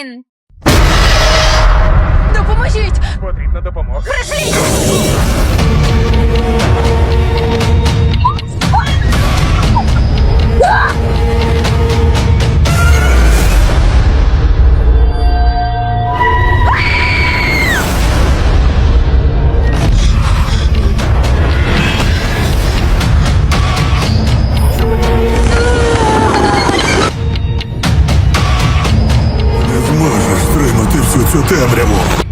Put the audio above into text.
він. Допоможіть! Всю цю темряву.